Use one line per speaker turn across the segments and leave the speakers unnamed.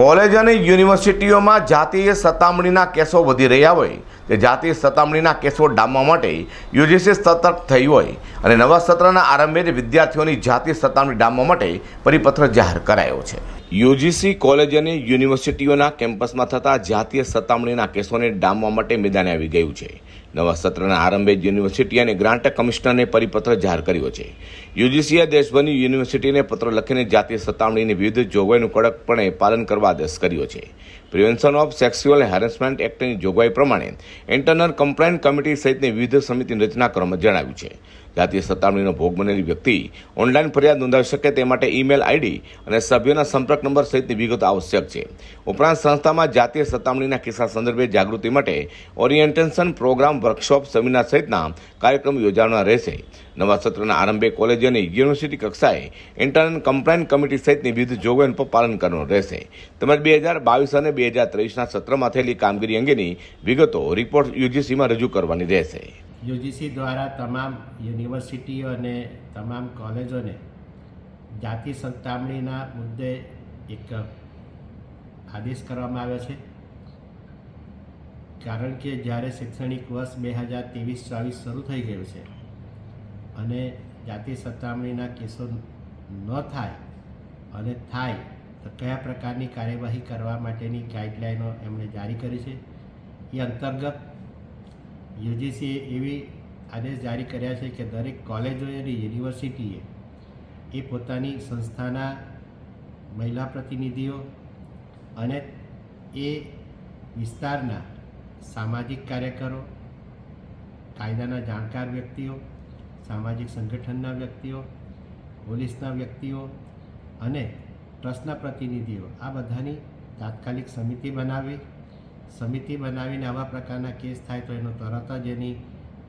College અને યુનિવર્સિટીઓમાં જાતીય સતામણીના કેસો વધી રહ્યા હોય, તે જાતીય સતામણીના કેસો ડામવા માટે યુજીસી સતર્ક થઈ હોય અને નવા સત્રના આરંભે જ વિદ્યાર્થીઓની જાતીય સતામણી ડામવા માટે પરિપત્ર જાહેર કરાયો છે. યુજીસી કોલેજ અને યુનિવર્સિટીઓના કેમ્પસમાં થતા જાતીય સતામણીના કેસોને ડામવા માટે મેદાને આવી ગયું છે. નવા સત્રના આરંભે જ યુનિવર્સિટી અને ગ્રાન્ટ કમિશનરને પરિપત્ર જાહેર કર્યો છે. યુજીસીએ દેશભરની યુનિવર્સિટીને પત્ર લખીને જાતીય સતામણીની વિવિધ જોગવાઈનું કડકપણે પાલન કરવા આદેશ કર્યો છે. પ્રિવેન્શન ઓફ સેક્સ્યુઅલ હેરેસમેન્ટ એક્ટની જોગવાઈ પ્રમાણે ઇન્ટરનલ કમ્પ્લેન કમિટી સહિતની વિવિધ સમિતિની રચના કરવામાં જણાવ્યું છે. જાતીય સતામણીનો ભોગ બનેલી વ્યક્તિ ઓનલાઈન ફરિયાદ નોંધાવી શકે તે માટે ઈમેલ આઈડી અને સભ્યોના સંપર્ક નંબર સહિતની વિગતો આવશ્યક છે. ઉપરાંત સંસ્થામાં જાતીય સતામણીના કિસ્સા સંદર્ભે જાગૃતિ માટે ઓરિએન્ટેશન પ્રોગ્રામ વર્કશોપ સેમિનાર સહિતના કાર્યક્રમ યોજાવાના રહેશે. નવા સત્રના આરંભે કોલેજ અને યુનિવર્સિટી કક્ષાએ ઇન્ટરનલ કમ્પ્લાઇન કમિટી સહિતની વિવિધ જોગવાઈનું પર પાલન કરવાનું રહેશે. તેમજ બે હજાર બાવીસ અને બે હજાર ત્રેવીસના સત્રમાં થયેલી કામગીરી અંગેની વિગતો રિપોર્ટ યુજીસીમાં રજૂ કરવાની રહેશે.
યુજીસી દ્વારા તમામ યુનિવર્સિટીઓ અને તમામ કોલેજોને જાતિ સંતામણીના મુદ્દે એક આદેશ કરવામાં આવ્યો છે. કારણ કે જ્યારે શૈક્ષણિક વર્ષ બે હજાર ત્રેવીસ ચોવીસ શરૂ થઈ ગયું છે અને જાતિ સતામણીના કેસો ન થાય અને થાય તો કયા પ્રકારની કાર્યવાહી કરવા માટેની ગાઈડલાઈનો એમણે જારી કરી છે. એ અંતર્ગત યુજીસીએ એવી આદેશ જારી કર્યા છે કે દરેક કોલેજો અને યુનિવર્સિટીએ એ પોતાની સંસ્થાના મહિલા પ્રતિનિધિઓ અને એ વિસ્તારના સામાજિક કાર્યકરો, કાયદાના જાણકાર વ્યક્તિઓ, સામાજિક સંગઠનના વ્યક્તિઓ, પોલીસના વ્યક્તિઓ અને ટ્રસ્ટના પ્રતિનિધિઓ આ બધાની તાત્કાલિક સમિતિ બનાવી સમિતિ બનાવીને આવા પ્રકારના કેસ થાય તો એનું તરત જ એની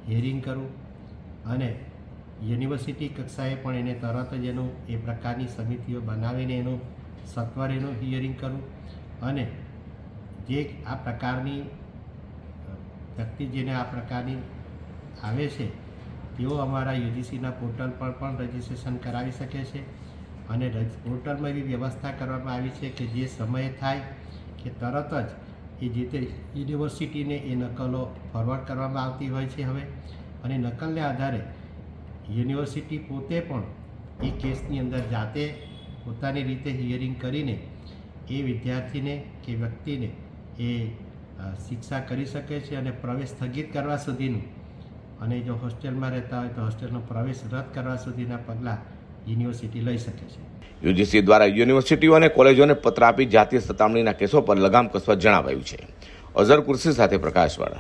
હિયરિંગ કરવું અને યુનિવર્સિટી કક્ષાએ પણ એને તરત જ એનું એ પ્રકારની સમિતિઓ બનાવીને એનું સત્વર એનું હિયરિંગ કરવું અને જે આ પ્રકારની વ્યક્તિ જેને આ પ્રકારની આવે છે, તેઓ અમારા યુજીસીના પોર્ટલ પર પણ રજીસ્ટ્રેશન કરાવી શકે છે અને રજ- પોર્ટલમાં એવી વ્યવસ્થા કરવામાં આવી છે કે જે સમયે થાય કે તરત જ એ જે તે યુનિવર્સિટીને એ નકલો ફોરવર્ડ કરવામાં આવતી હોય છે હવે. અને નકલને આધારે યુનિવર્સિટી પોતે પણ એ કેસની અંદર જાતે પોતાની રીતે હિયરિંગ કરીને એ વિદ્યાર્થીને કે વ્યક્તિને એ શિક્ષા કરી શકે છે અને પ્રવેશ સ્થગિત કરવા સુધીનું. અને જો હોસ્ટેલમાં રહેતા હોય તો હોસ્ટેલનો પ્રવેશ રદ કરવા સુધીના પગલાં યુનિવર્સિટી લઈ શકે છે.
યુજીસી દ્વારા યુનિવર્સિટીઓ અને કોલેજોને પત્ર આપી જાતીય સતામણીના કેસો પર લગામ કસવા જણાવાયું છે. અઝર કુર્સી સાથે પ્રકાશવાળા.